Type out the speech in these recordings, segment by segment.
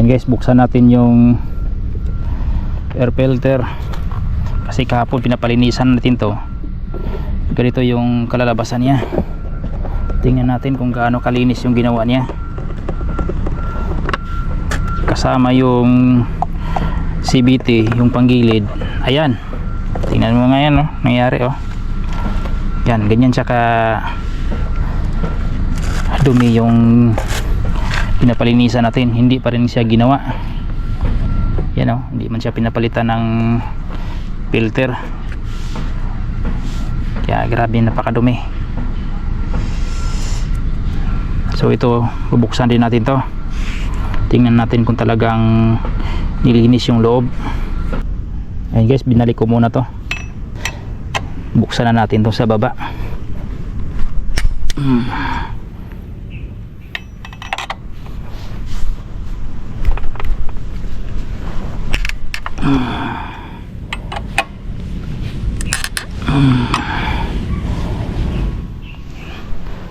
Ayan guys, buksan natin yung air filter. Kasi kahapon pinapalinisan natin to. Ganito yung kalalabasan niya. Tingnan natin kung gaano kalinis yung ginawa niya. Kasama yung CBT, yung panggilid. Ayan. Tingnan mo nga yan, oh. Nangyari, oh. Yan, ganyan siya ka dumi yung pinapalinisan natin. Hindi pa rin siya ginawa. Yan o hindi man siya pinapalitan ng filter. Kaya grabe napakadumi. So ito bubuksan din natin to. Tingnan natin kung talagang nilinis yung loob. Ayun guys binalik ko muna to. Buksan na natin to sa baba. Hmm.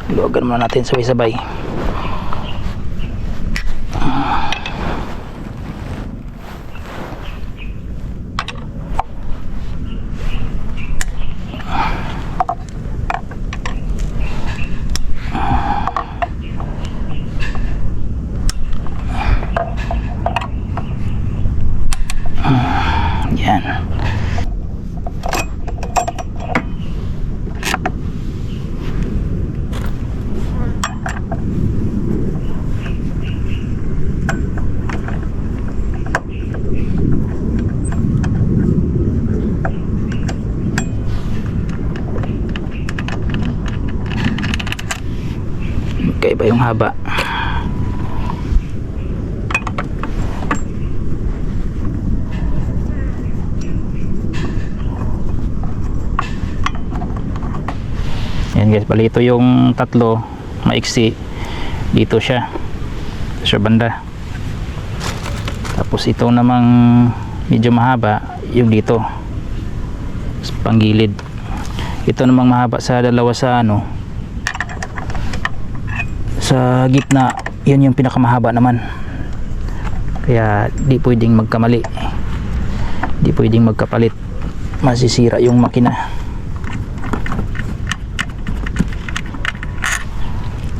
Luwagan muna natin sabay-sabay. Magkaiba yung haba. Yan guys, bali ito yung tatlo maiksi. Dito siya. Sa banda. Tapos ito namang medyo mahaba yung dito. Panggilid. Ito namang mahaba sa dalawa sa ano sa gitna yun yung pinakamahaba naman. Kaya di pwedeng magkamali. Di pwedeng magkapalit. Masisira yung makina.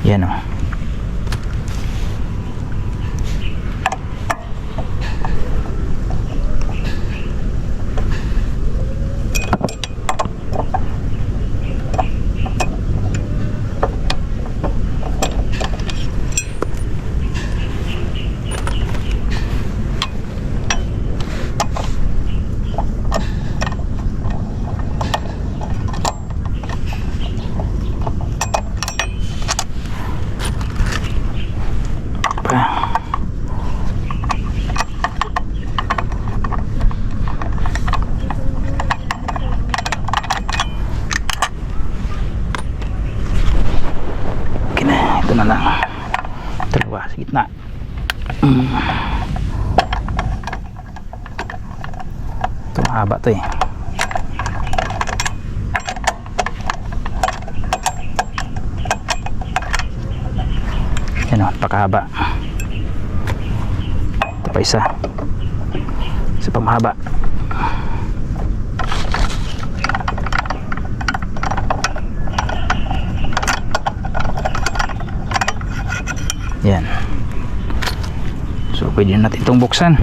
Yan o pa okay na ito na lang dalawa sa gitna. Ito mahaba to eh. Yan pakahaba ito pa isa. Isa pa mahaba yan so pwede na natin itong buksan.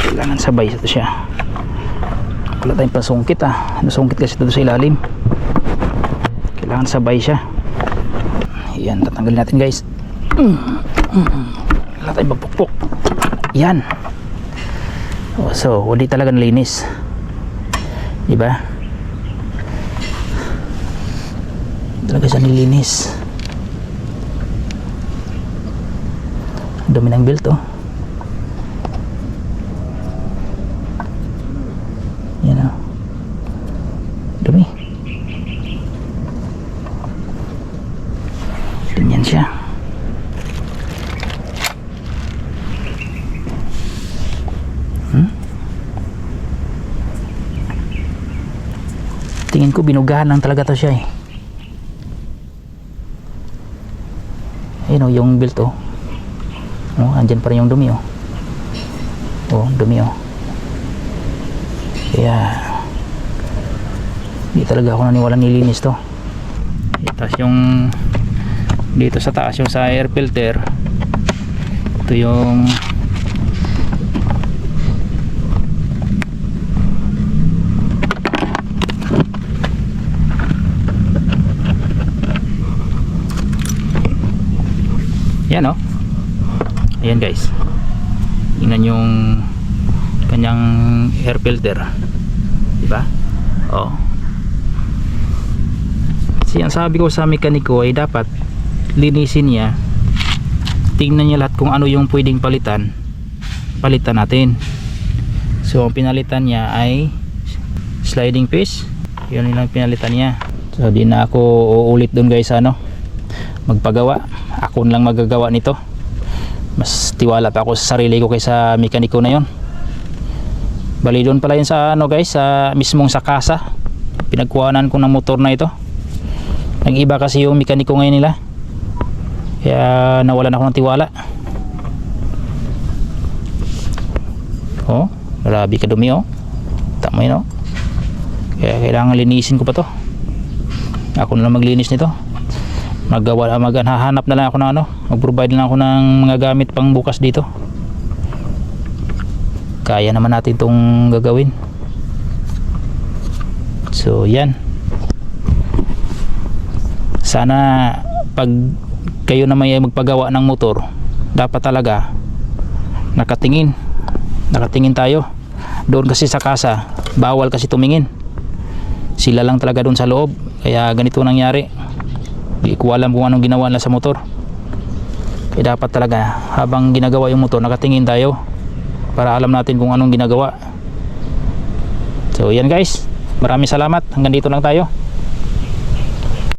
Kailangan sabay ito siya. Wala tayong pasungkit ah. Nasungkit kasi ito sa ilalim. Kailangan sabay siya. Yan tatanggalin natin guys. Wala tayong magpukpok yan. Oh, so hindi talaga nalinis di ba talaga siya nilinis dumi ng belt oh. Yan oh. Dumi. Ganyan siya. Hmm? tingin ko binugahan lang talaga to siya eh. Ayun oh, yung belt oh. Oh, andyan pa rin yung dumi oh. Oh, dumi oh. Kaya hindi talaga ako naniwala nilinis to. Tapos yung dito sa taas yung sa air filter ito yung yan oh ayan guys. Tingnan yung kanyang air filter. Di ba oh. Kasi ang sabi ko sa mekaniko ay dapat linisin niya. Tingnan niya lahat kung ano yung pwedeng palitan. Palitan natin. So ang pinalitan niya ay sliding piece. Yun yung pinalitan niya. So di na ako uulit dun guys ano magpagawa. Ako lang magagawa nito mas tiwala pa ako sa sarili ko kaysa mekaniko na yon bali doon pala yun sa ano guys sa mismong sa kasa. Pinagkuhanan ko ng motor na ito. Nag iba kasi yung mekaniko ngayon nila. Kaya nawalan ako ng tiwala. Oh grabe kadumi oh. Tama yun oh. Kaya kailangan linisin ko pa to. Ako na lang maglinis nito maggawa maghahanap na lang ako ng ano mag-provide lang ako ng mga gamit pang bukas dito. Kaya naman natin itong gagawin. So yan. Sana pag kayo na may magpagawa ng motor dapat talaga nakatingin. Nakatingin tayo. Doon kasi sa kasa bawal kasi tumingin. Sila lang talaga doon sa loob. Kaya ganito nangyari di ko alam kung anong ginawa nila sa motor. Kaya dapat talaga habang ginagawa yung motor nakatingin tayo para alam natin kung anong ginagawa. So yan guys. Maraming salamat. Hanggang dito lang tayo